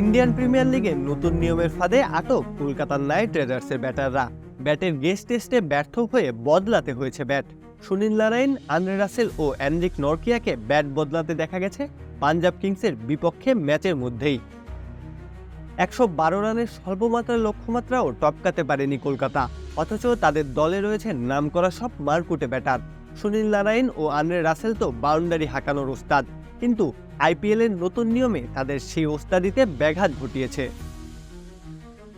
Indian premier লিগে নতুন নিয়মের ফাঁদে আটক কলকাতার নাইট রাইডার্সের ব্যাটাররা। ব্যাটের গেস্ট টেস্টে ব্যর্থ হয়ে বদলাতে হয়েছে bat. Sunil Narine, Andre Russell ও অ্যান্ড্রিক নরকিয়াকে ব্যাট বদলাতে দেখা গেছে পাঞ্জাব কিংসের বিপক্ষে ম্যাচের মধ্যেই। একশো বারো রানের স্বল্পমাত্রার লক্ষ্যমাত্রাও টপকাতে পারেনি কলকাতা, অথচ তাদের দলে রয়েছে নামকরা সব মারকুটে ব্যাটার। সুনীল নারায়ণ ও আন্দ্রে রাসেল তো বাউন্ডারি হাঁকানোর ওস্তাদ। কিন্তু আইপিএলের নতুন নিয়মে তাদের সেই ওস্তাদিতে ব্যাঘাত ঘটিয়েছে।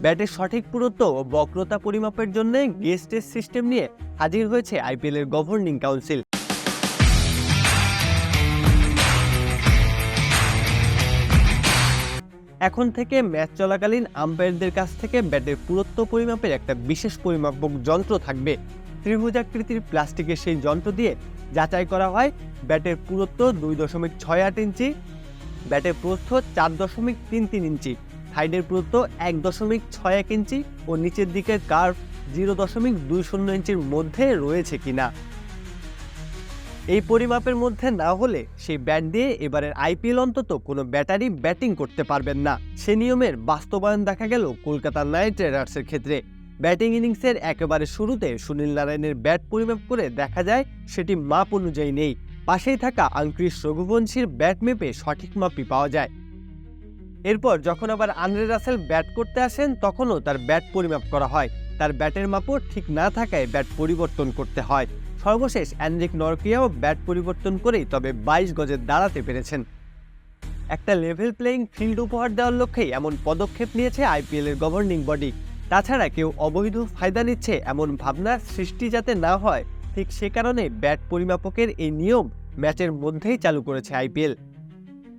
ব্যাটের সঠিক পুরুত্ব ও বক্রতা পরিমাপের জন্য গেস্ট টেস্ট সিস্টেম নিয়ে হাজির হয়েছে আইপিএলের গভর্নিং কাউন্সিল। এখন থেকে ম্যাচ চলাকালীন আম্পায়ারদের কাছ থেকে ব্যাটের পুরুত্ব পরিমাপের একটা বিশেষ পরিমাপক যন্ত্র থাকবে। ত্রিভুজাকৃতির প্লাস্টিকের সেই যন্ত্র দিয়ে যাচাই করা হয় ব্যাটের পুরুত্ব দুই দশমিক ছয় আট ইঞ্চি, ব্যাটের প্রস্থ চার দশমিক তিন তিন ইঞ্চি সাইডের পুরুত্ব এক দশমিক ছয় এক ইঞ্চি ও নিচের দিকের কার্ভ জিরো দশমিক দুই শূন্য ইঞ্চির মধ্যে রয়েছে কিনা। এই পরিমাপের মধ্যে না হলে সেই ব্যাট দিয়ে এবারের আইপিএল অন্তত কোনো ব্যাটারি ব্যাটিং করতে পারবেন না। সে নিয়মের বাস্তবায়ন দেখা গেল কলকাতা নাইট রাইডার্সের ক্ষেত্রে। ব্যাটিং ইনিংসের একেবারে শুরুতে সুনীল নারায়ণের ব্যাট পরিমাপ করে দেখা যায় সেটি মাপ অনুযায়ী নেই। পাশেই থাকা আঙ্ক্রিস রঘুবংশীর ব্যাট মেপে সঠিক মাপই পাওয়া যায়। এরপর যখন আবার আন্দ্রে রাসেল ব্যাট করতে আসেন, তখনও তার ব্যাট পরিমাপ করা হয়। তার ব্যাটের মাপও ঠিক না থাকায় ব্যাট পরিবর্তন করতে হয়। সর্বশেষ অ্যান্ড্রিক নরকিয়াও ব্যাট পরিবর্তন করেই তবে বাইশ গজে দাঁড়াতে পেরেছেন। একটা লেভেল প্লেয়িং ফিল্ড উপহার দেওয়ার লক্ষ্যেই এমন পদক্ষেপ নিয়েছে আইপিএলের গভর্নিং বডি। তাছাড়া কেউ অবৈধ ফায়দা নিচ্ছে এমন ভাবনার সৃষ্টি যাতে না হয়, ঠিক সে কারণে ব্যাট পরিমাপকের এই নিয়ম ম্যাচের মধ্যেই চালু করেছে আইপিএল।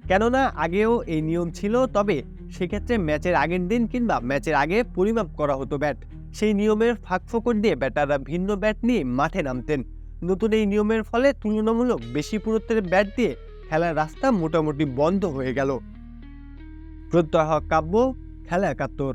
কেননা আগেও এই নিয়ম ছিল, তবে সেক্ষেত্রে ম্যাচের আগের দিন কিংবা ম্যাচের আগে পরিমাপ করা হতো ব্যাট। সেই নিয়মের ফাঁকফোকর দিয়ে ব্যাটাররা ভিন্ন ব্যাট নিয়ে মাঠে নামতেন। নতুন এই নিয়মের ফলে তুলনামূলক বেশি পুরুত্বের ব্যাট দিয়ে খেলার রাস্তা মোটামুটি বন্ধ হয়ে গেল। প্রত্যয় কাব্য, খেলা একাত্তর।